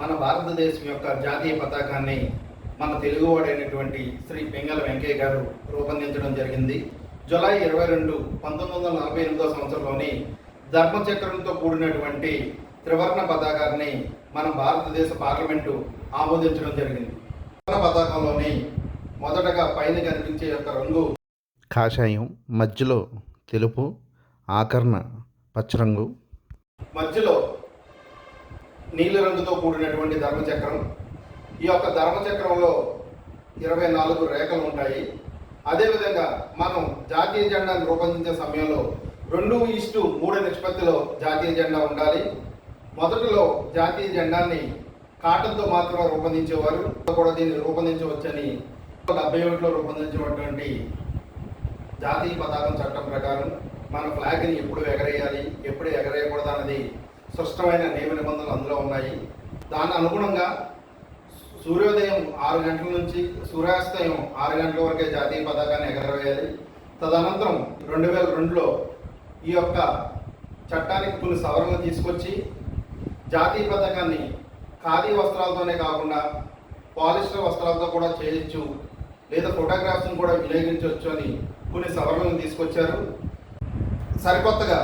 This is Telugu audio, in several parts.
మన భారతదేశం యొక్క జాతీయ పతాకాన్ని మన తెలుగువాడైనటువంటి శ్రీ పెంగళ వెంకయ్య గారు రూపొందించడం జరిగింది. జూలై ఇరవై రెండు పంతొమ్మిది వందల నలభై ఎనిమిదో సంవత్సరంలోని ధర్మచక్రంతో కూడినటువంటి త్రివర్ణ పతాకాన్ని మన భారతదేశ పార్లమెంటు ఆమోదించడం జరిగింది. త్రివర్ణ పతాకంలోని మొదటగా పైన కనిపించే యొక్క రంగు కాషాయం మధ్యలో తెలుపు ఆకర్ణ పచ్చరంగు మధ్యలో నీలి రంగుతో కూడినటువంటి ధర్మచక్రం. ఈ యొక్క ధర్మచక్రంలో ఇరవై నాలుగు రేఖలు ఉంటాయి. అదేవిధంగా మనం జాతీయ జెండాను రూపొందించే సమయంలో రెండు ఇష్టు మూడు నిష్పత్తిలో జాతీయ జెండా ఉండాలి. మొదటిలో జాతీయ జెండాన్ని కాటన్తో మాత్రమే రూపొందించేవారు. కూడా దీన్ని రూపొందించవచ్చని డెబ్బై ఒకటిలో రూపొందించినటువంటి జాతీయ పతాకం చట్టం ప్రకారం మన ఫ్లాగ్ని ఎప్పుడు ఎగరేయాలి ఎప్పుడు ఎగరేయకూడదు అన్నది స్పష్టమైన నియమ నిబంధనలు అందులో ఉన్నాయి. దాని అనుగుణంగా సూర్యోదయం ఆరు గంటల నుంచి సూర్యాస్తయం ఆరు గంటల వరకే జాతీయ పతాకాన్ని ఎగరవేయాలి. తదనంతరం రెండు వేల రెండులో ఈ యొక్క చట్టానికి కొన్ని సవరణలు తీసుకొచ్చి జాతీయ పథకాన్ని ఖాదీ వస్త్రాలతోనే కాకుండా పాలిస్టర్ వస్త్రాలతో కూడా చేయొచ్చు లేదా ఫోటోగ్రాఫ్స్ని కూడా వినియోగించవచ్చు అని కొన్ని సవరణలు తీసుకొచ్చారు. సరికొత్తగా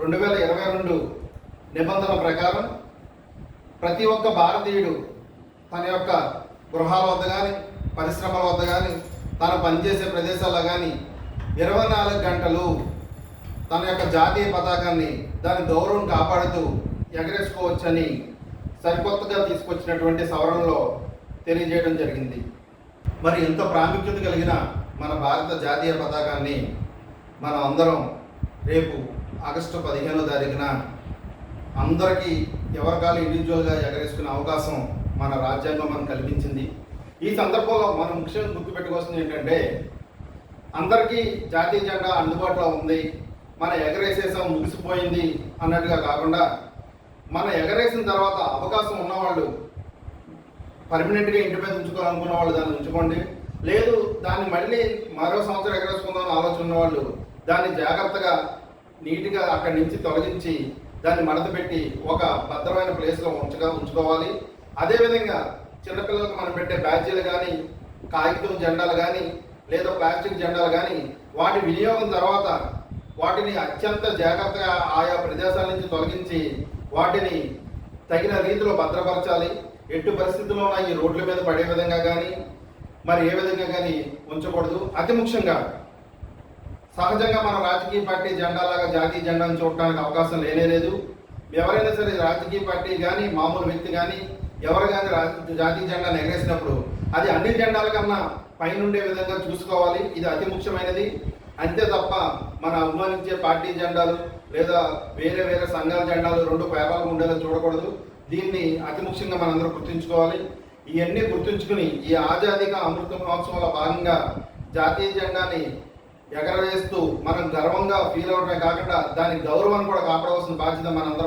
రెండు వేల ఇరవై రెండు నిబంధన ప్రకారం ప్రతి ఒక్క భారతీయుడు తన యొక్క గృహాల వద్ద కానీ పరిశ్రమల వద్ద కానీ తను పనిచేసే ప్రదేశాల్లో కానీ ఇరవై నాలుగు గంటలు తన యొక్క జాతీయ పతాకాన్ని దాని గౌరవం కాపాడుతూ ఎగరేసుకోవచ్చని సరికొత్తగా తీసుకొచ్చినటువంటి సవరణలో తెలియజేయడం జరిగింది. మరి ఎంతో ప్రాముఖ్యత కలిగిన మన భారత జాతీయ పతాకాన్ని మనం అందరం రేపు ఆగస్టు పదిహేనో తారీఖున అందరికీ ఎవరికాలు ఇండివిజువల్గా ఎగరేసుకునే అవకాశం మన రాజ్యాంగం మనకు కల్పించింది. ఈ సందర్భంలో మనం ముఖ్యంగా గుర్తుపెట్టుకోవాల్సింది ఏంటంటే అందరికీ జాతీయ జెండా అందుబాటులో ఉంది మన ఎగరేసేసాం ముగిసిపోయింది అన్నట్టుగా కాకుండా మన ఎగరేసిన తర్వాత అవకాశం ఉన్నవాళ్ళు పర్మనెంట్గా ఇంటి మీద ఉంచుకోవాలనుకున్న వాళ్ళు దాన్ని ఉంచుకోండి. లేదు దాన్ని మళ్ళీ మరో సంవత్సరం ఎగరేసుకుందాం ఆలోచన ఉన్న వాళ్ళు దాన్ని జాగ్రత్తగా నీట్గా అక్కడి నుంచి తొలగించి దాన్ని మడత పెట్టి ఒక భద్రమైన ప్లేస్లో ఉంచగా ఉంచుకోవాలి. అదేవిధంగా చిన్నపిల్లలకు మనం పెట్టే బ్యాచీలు కానీ కాగితం జెండాలు కానీ లేదా ప్లాస్టిక్ జెండాలు కానీ వాటి వినియోగం తర్వాత వాటిని అత్యంత జాగ్రత్తగా ఆయా ప్రదేశాల నుంచి తొలగించి వాటిని తగిన రీతిలో భద్రపరచాలి. ఎట్టి పరిస్థితుల్లో ఈ రోడ్ల మీద పడే విధంగా కానీ మరి ఏ విధంగా కానీ ఉంచకూడదు. అతి ముఖ్యంగా సహజంగా మన రాజకీయ పార్టీ జెండాలాగా జాతీయ జెండాను చూడటానికి అవకాశం లేనే లేదు. ఎవరైనా సరే రాజకీయ పార్టీ కానీ మామూలు వ్యక్తి కానీ ఎవరు కానీ రా- జాతీయ జెండాను ఎగరేసినప్పుడు అది అన్ని జెండాల కన్నా పైనుండే విధంగా చూసుకోవాలి. ఇది అతి ముఖ్యమైనది. అంతే తప్ప మన అభిమానించే పార్టీ జెండాలు లేదా వేరే వేరే సంఘాల జెండాలు రెండు పేపర్లు ఉండేలా చూడకూడదు. దీన్ని అతి ముఖ్యంగా మనందరూ గుర్తుంచుకోవాలి. ఇవన్నీ గుర్తుంచుకుని ఈ ఆజాదీగా అమృత మహోత్సవంలో భాగంగా జాతీయ జెండాని ఎగరవేస్తూ మనం గర్వంగా ఫీల్ అవడమే కాకుండా దాని గౌరవాన్ని కూడా కాపాడవలసిన బాధ్యత మనందరం